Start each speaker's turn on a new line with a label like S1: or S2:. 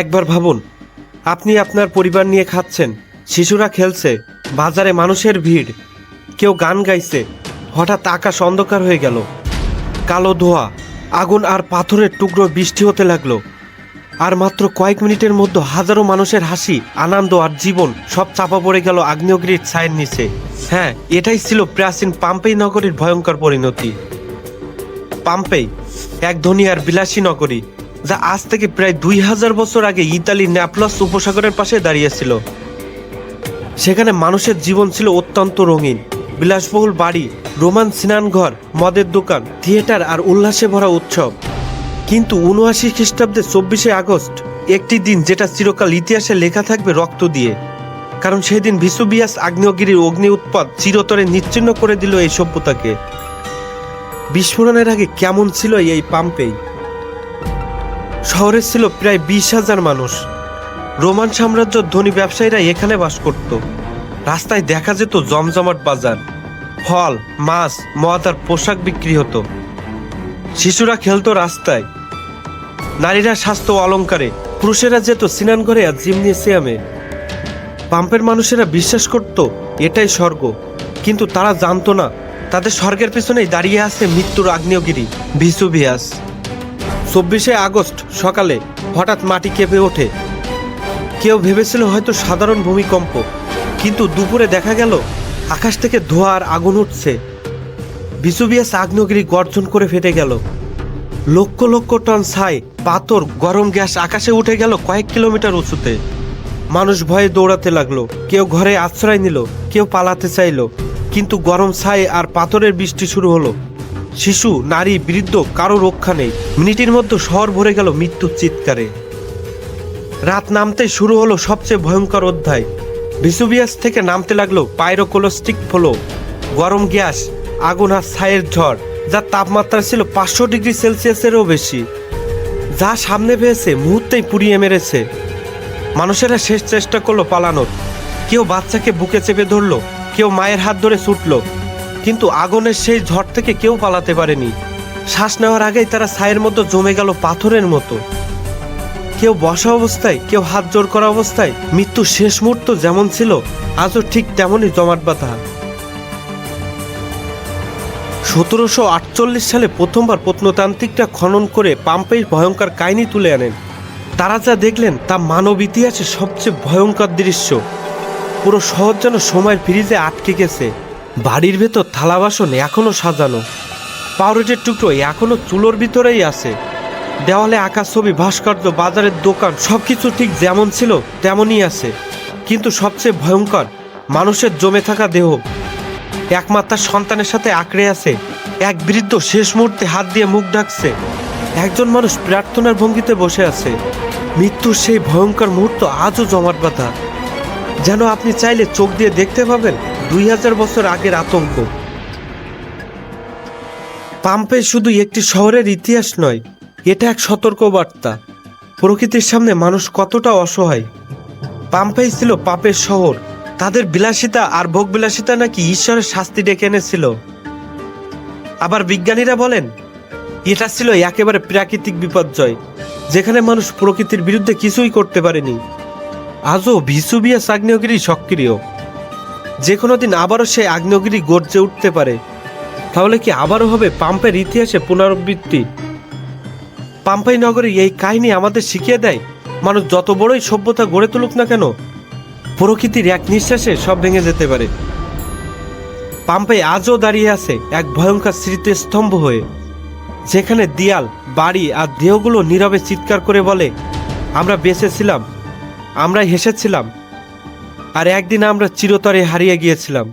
S1: একবার ভাবুন, আপনি আপনার পরিবার নিয়ে খাচ্ছেন, শিশুরা খেলছে, বাজারে মানুষের ভিড়, কেউ গান গাইছে, হঠাৎ আকাশ অন্ধকার হয়ে গেল। কালো ধোয়া, আগুন আর পাথরের টুকরো বৃষ্টি হতে লাগল। আর মাত্র কয়েক মিনিটের মধ্যে হাজারো মানুষের হাসি, আনন্দ আর জীবন সব চাপা পড়ে গেল আগ্নেয়গিরির ছায়ের নিচে। হ্যাঁ এটাই ছিল প্রাচীন পাম্পেই নগরীর ভয়ঙ্কর পরিণতি। পাম্পেই, এক ধনী আর বিলাসী নগরী যা আজ থেকে প্রায় দুই হাজার বছর আগে ইতালির ন্যাপলস উপসাগরের পাশে দাঁড়িয়েছিল। সেখানে মানুষের জীবন ছিল অত্যন্ত রঙিন। বিলাসবহুল বাড়ি, রোমান স্নানঘর, মদের দোকান, থিয়েটার আর উল্লাসে ভরা উৎসব। কিন্তু উনআশি খ্রিস্টাব্দে চব্বিশে আগস্ট, একটি দিন যেটা চিরকাল ইতিহাসে লেখা থাকবে রক্ত দিয়ে। কারণ সেদিন ভিসুবিয়াস আগ্নেয়গিরির অগ্নি উৎপাদ চিরতরে নিশ্চিন্ন করে দিল এই সভ্যতাকে। বিস্ফোরণের আগে কেমন ছিল এই পাম্পেই? শহরে ছিল প্রায় বিশ হাজার মানুষ। রোমান সাম্রাজ্যের ধনী ব্যবসায়ীরা এখানে বাস করত। রাস্তায় দেখা যেত জমজমাট বাজার, ফল, মাছ, মদ পোশাক বিক্রি হতো। শিশুরা খেলতো রাস্তায়। নারীরা স্বাস্থ্য অলংকারে পুরুষেরা যেত স্নানঘরে আর জিমনেসিয়ামে। পাম্পের মানুষেরা বিশ্বাস করত, এটাই স্বর্গ। কিন্তু তারা জানতো না, তাদের স্বর্গের পেছনেই দাঁড়িয়ে আছে মৃত্যুর আগ্নেয়গিরি, ভিসুভিয়াস। চব্বিশে আগস্ট সকালে হঠাৎ মাটি কেঁপে ওঠে। কেউ ভেবেছিল হয়তো সাধারণ ভূমিকম্প, কিন্তু দুপুরে দেখা গেল আকাশ থেকে ধোঁয়া আর আগুন উঠছে। ভিসুভিয়াস আগ্নেয়গিরি গর্জন করে ফেটে গেল। লক্ষ লক্ষ টন ছাই, পাথর, গরম গ্যাস আকাশে উঠে গেল কয়েক কিলোমিটার উঁচুতে। মানুষ ভয়ে দৌড়াতে লাগল। কেউ ঘরে আশ্রয় নিল, কেউ পালাতে চাইলো, কিন্তু গরম ছাই আর পাথরের বৃষ্টি শুরু হলো। শিশু, নারী, বৃদ্ধ কারও রক্ষা নেই। মিনিটের মধ্যে শহর ভরে গেল মৃত্যুর চিৎকারে। রাত নামতে শুরু হলো সবচেয়ে ভয়ঙ্কর অধ্যায়। ভিসুবিয়াস থেকে নামতে লাগল পাইরোকোলোস্টিক ফ্লো, গরম গ্যাস, আগুন আর ছায়ের ঝড়, যার তাপমাত্রা ছিল পাঁচশো ডিগ্রি সেলসিয়াসেরও বেশি। যা সামনে পেয়েছে মুহূর্তেই পুড়িয়ে মেরেছে। মানুষেরা শেষ চেষ্টা করল পালানোর। কেউ বাচ্চাকে বুকে চেপে ধরলো, কেউ মায়ের হাত ধরে ছুটলো। কিন্তু আগুনের সেই ঝড় থেকে কেউ পালাতে পারেনি। শ্বাস নেওয়ার আগেই তারা ছায়ের মতো জমে গেল পাথরের মতো। কেউ বসা অবস্থায়, কেউ হাত জোর করা অবস্থায় মৃত্যুর শেষ মুহূর্ত যেমন ছিল, আজও ঠিক তেমনই জমাট বাঁধা। সতেরোশো আটচল্লিশ সালে প্রথমবার প্রত্নতান্ত্রিকরা খনন করে পাম্পের ভয়ঙ্কর কাহিনী তুলে আনেন। তারা যা দেখলেন তা মানব ইতিহাসে সবচেয়ে ভয়ঙ্কর দৃশ্য। পুরো শহর যেন সময়ের ফ্রিজে আটকে গেছে। বাড়ির ভেতর থালা বাসন এখনও সাজানো। পাউরুটির টুকরো এখনও চুলোর ভিতরেই আছে। দেওয়ালে আঁকা ছবি, ভাস্কর্য, বাজারের দোকান সব কিছু ঠিক যেমন ছিল, তেমনই আছে। কিন্তু সবচেয়ে ভয়ঙ্কর, মানুষের জমে থাকা দেহ। একমাত্র সন্তানের সাথে আঁকড়ে আছে। এক বৃদ্ধ শেষ মুহূর্তে হাত দিয়ে মুখ ঢাকছে। একজন মানুষ প্রার্থনার ভঙ্গিতে বসে আছে। মৃত্যুর সেই ভয়ঙ্কর মুহূর্ত আজও জমাট বাঁধা। যেন আপনি চাইলে চোখ দিয়ে দেখতে পাবেন দুই হাজার বছর আগের আতঙ্ক। পাম্পে শুধু একটি শহরের ইতিহাস নয়, এটা এক সতর্ক বার্তা প্রকৃতির সামনে মানুষ কতটা অসহায়। পাম্পেই ছিল পাপের শহর। তাদের বিলাসিতা আর ভোগ বিলাসিতা নাকি ঈশ্বরের শাস্তি ডেকে এনেছিল। আবার বিজ্ঞানীরা বলেন, এটা ছিল একেবারে প্রাকৃতিক বিপর্যয়, যেখানে মানুষ প্রকৃতির বিরুদ্ধে কিছুই করতে পারেনি। আজও ভিসুবিয়াস আগ্নেয়গিরি সক্রিয়। যে কোনো দিন আবারও সেই আগ্নেয়গিরি গর্জে উঠতে পারে। তাহলে কি আবারও হবে পাম্পের ইতিহাসে পুনরাবৃত্তি? পাম্পাই নগরে এই কাহিনী আমাদের শিখিয়ে দেয়? মানুষ যত বড়ই সভ্যতা গড়ে তুলুক না কেন, প্রকৃতির এক নিঃশ্বাসে সব ভেঙে যেতে পারে। পাম্পাই আজও দাঁড়িয়ে আছে এক ভয়ঙ্কর স্মৃতিস্তম্ভ হয়ে, যেখানে দিয়াল, বাড়ি আর দেহগুলো নীরবে চিৎকার করে বলে, আমরা বেঁচেছিলাম আমরা হেসেছিলাম আর একদিন আমরা চিরতরে হারিয়ে গিয়েছিলাম।